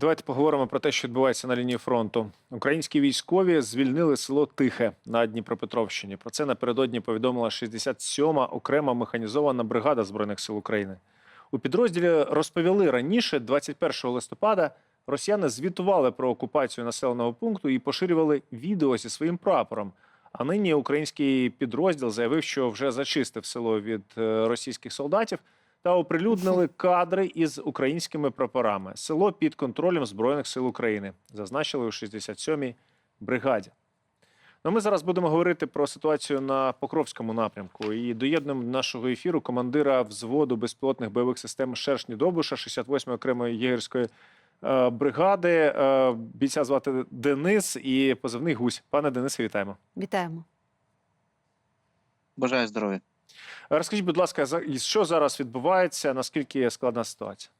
Давайте поговоримо про те, що відбувається на лінії фронту. Українські військові звільнили село Тихе на Дніпропетровщині. Про це напередодні повідомила 67-ма окрема механізована бригада збройних сил України. У підрозділі розповіли раніше, 21 листопада, росіяни звітували про окупацію населеного пункту і поширювали відео зі своїм прапором. А нині український підрозділ заявив, що вже зачистив село від е, російських солдатів та оприлюднили кадри із українськими прапорами. Село під контролем Збройних сил України, зазначили у 67-й бригаді. Ну, ми зараз будемо говорити про ситуацію на Покровському напрямку. І доєднуємо до нашого ефіру командира взводу безпілотних бойових систем Шершні Добуша 68-ї окремої єгерської е, бригади. Е, бійця звати Денис і позивний гусь. Пане Денисе, вітаємо. Вітаємо. Бажаю здоров'я. Розкажіть, будь ласка, що зараз відбувається? Наскільки складна ситуація?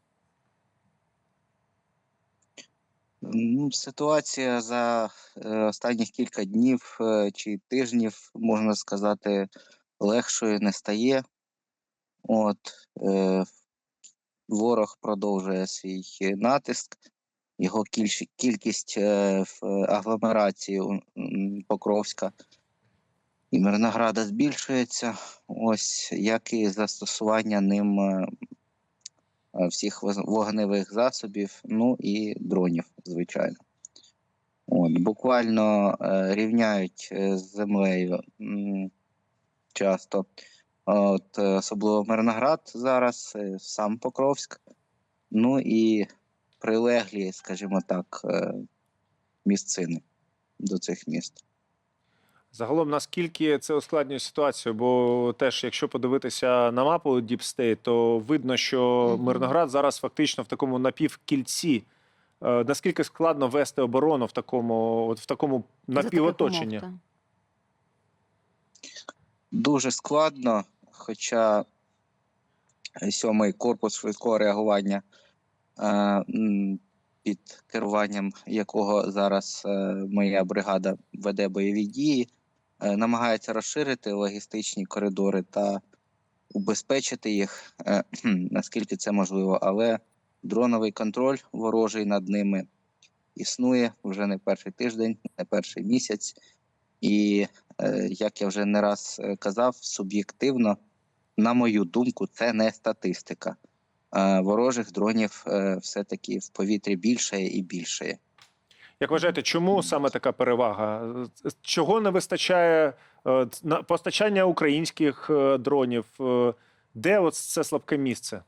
Ну, Ситуація за е, останніх кілька днів е, чи тижнів, можна сказати, легшою не стає. От, е, ворог продовжує свій натиск, його кількість в агломерації Покровська і Мирнограда збільшується. Ось як і застосування ним е, е, всіх вогневих засобів, ну і дронів, звичайно. От, буквально е, рівняють з землею часто. От, особливо Мирноград зараз, сам Покровськ. Ну і прилеглі, скажімо так, місцини до цих міст. Загалом, наскільки це ускладнює ситуацію? Бо теж, якщо подивитися на мапу Deep State, то видно, що Мирноград зараз фактично в такому напівкільці. Е, Наскільки складно вести оборону в такому, от в такому напівоточенні? Дуже складно, хоча сьомий корпус швидкого реагування, е, під керуванням якого зараз е, моя бригада веде бойові дії, е, намагається розширити логістичні коридори та убезпечити їх, е, наскільки це можливо. Але дроновий контроль ворожий над ними існує вже не перший тиждень, не перший місяць. І е, як я вже не раз е, казав, суб'єктивно, на мою думку, це не статистика. Е, Ворожих дронів е, все-таки в повітрі більше і більше. Як вважаєте, чому саме така перевага? Чого не вистачає е, на постачання українських е, дронів? Е, Де от це слабке місце?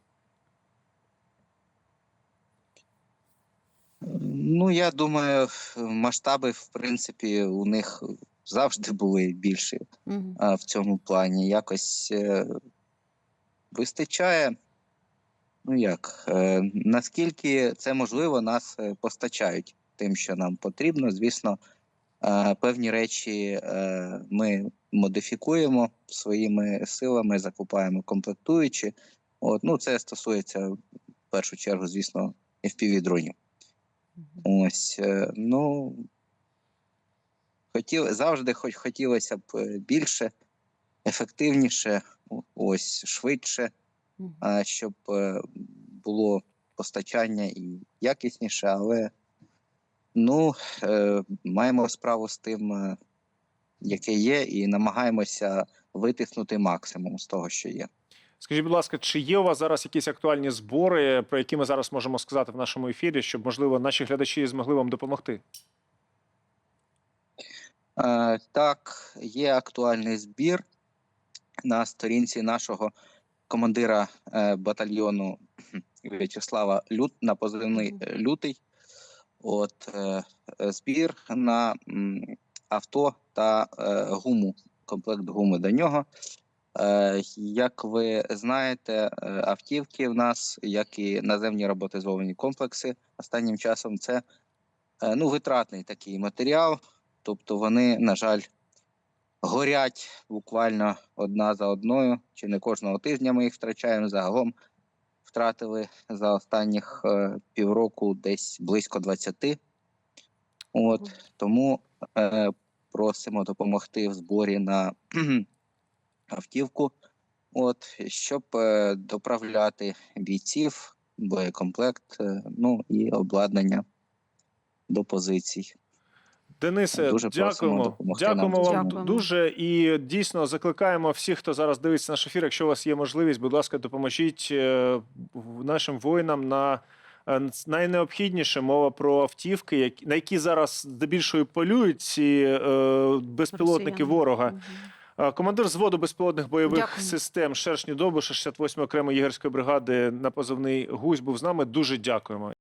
Ну, я думаю, масштаби, в принципі, у них завжди були більші Мгм. а, в цьому плані. Якось е, вистачає. Ну як, е, наскільки це можливо, нас е, постачають тим, що нам потрібно. Звісно, е, певні речі е, ми модифікуємо своїми силами, закупаємо комплектуючі. От, ну, це стосується в першу чергу, звісно, fpv дронів. Мгм. Ось, е, ну хотів, завжди хоч хотілося б більше, ефективніше, ось швидше, щоб було постачання і якісніше, але ну, е, маємо справу з тим, е, яке є, і намагаємося витиснути максимум з того, що є. Скажіть, будь ласка, чи є у вас зараз якісь актуальні збори, про які ми зараз можемо сказати в нашому ефірі, щоб, можливо, наші глядачі змогли вам допомогти? Е, так, є актуальний збір на сторінці нашого командира батальйону В'ячеслава Лют на позивний Лютий. От е, збір на авто та е, гуму, комплект гуми до нього. Е, як ви знаєте, автівки в нас, як і наземні роботизовані комплекси, останнім часом це ну, витратний такий матеріал. Тобто вони, на жаль, горять буквально одна за одною. Чи не кожного тижня ми їх втрачаємо. Загалом втратили за останніх е, півроку десь близько 20. От, тому е, просимо допомогти в зборі на автівку, от, щоб е, доправляти бійців боєкомплект, е, ну і обладнання до позицій. Денисе, Дуже просимо дякуємо. нам Дякуємо вам. Дякуємо. дуже. І дійсно закликаємо всіх, хто зараз дивиться наш ефір. Якщо у вас є можливість, будь ласка, допоможіть е, нашим воїнам на е, найнеобхідніше мова про автівки, які- на які зараз здебільшого полюють ці е, безпілотники Росіяни. ворога. Командир зводу безпілотних бойових Дякую. систем Шершні Довбуша 68 окремої єгерської бригади на позивний Гусь був з нами. Дуже дякуємо.